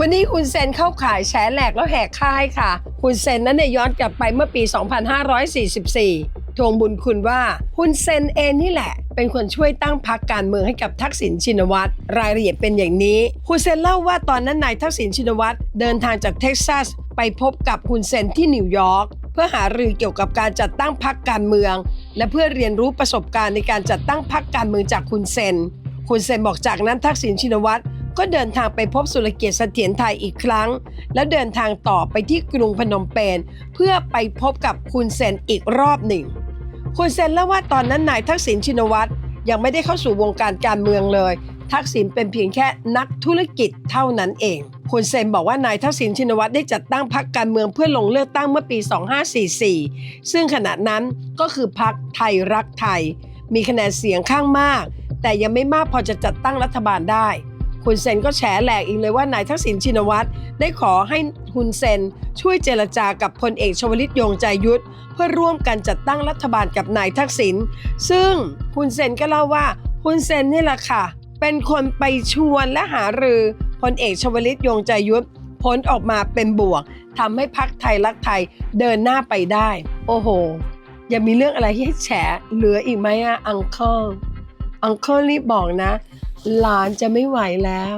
วันนี้คุณเซนเข้าข่ายแฉแหลกแล้วแหกค่ายค่ะ คุณเซนนั้นเนี่ยย้อนกลับไปเมื่อปี 2544 ทวงบุญคุณว่า คุณเซนเองนี่แหละ เป็นคนช่วยตั้งพรรคการเมืองให้กับทักษิณชินวัตร รายละเอียดเป็นอย่างนี้ คุณเซนเล่าว่าตอนนั้นนายทักษิณชินวัตรเดินทางจากเท็กซัส ไปพบกับคุณเซนที่นิวยอร์กเพื่อหารือเกี่ยวกับการจัดตั้งพรรคการเมือง และเพื่อเรียนรู้ประสบการณ์ในการจัดตั้งพรรคการเมืองจากคุณเซน คุณเซนบอกจากนั้นทักษิณชินวัตร ก็เดินทางไปพบสุรเกียรติเสถียรไทยอีกครั้ง แล้วเดินทางต่อไปที่กรุงพนมเปญเพื่อไปพบกับคุณเซนอีกรอบหนึ่ง คุณเซนเล่าว่าตอนนั้นนายทักษิณชินวัตรยังไม่ได้เข้าสู่วงการการเมืองเลย ทักษิณเป็นเพียงแค่นักธุรกิจเท่านั้นเอง คุณเซนบอกว่านายทักษิณชินวัตรได้จัดตั้งพรรคการเมืองเพื่อลงเลือกตั้งเมื่อปี 2544 ซึ่งขณะนั้นก็คือพรรคไทยรักไทย มีคะแนนเสียงข้างมาก แต่ยังไม่มากพอจะจัดตั้งรัฐบาลได้ คุณเซนก็แฉแหลกอีกเลยว่านายทักษิณชินวัตรได้ขอให้คุณเซนช่วยเจรจากับพลเอกชวลิตยงใจยุทธเพื่อร่วมกันจัดตั้งรัฐบาลกับนายทักษิณซึ่งคุณเซนก็เล่าว่าคุณเซนนี่แหละค่ะ เป็นคนไปชวนและหารือพลเอกชวลิตยงใจยุทธผลออกมาเป็นบวกทำให้พักไทยรักไทยเดินหน้าไปได้ โอ้โหยังมีเรื่องอะไรให้แฉเหลืออีกไหมอะอังเคิลอังเคิลรีบบอกนะ หลานจะไม่ไหวแล้ว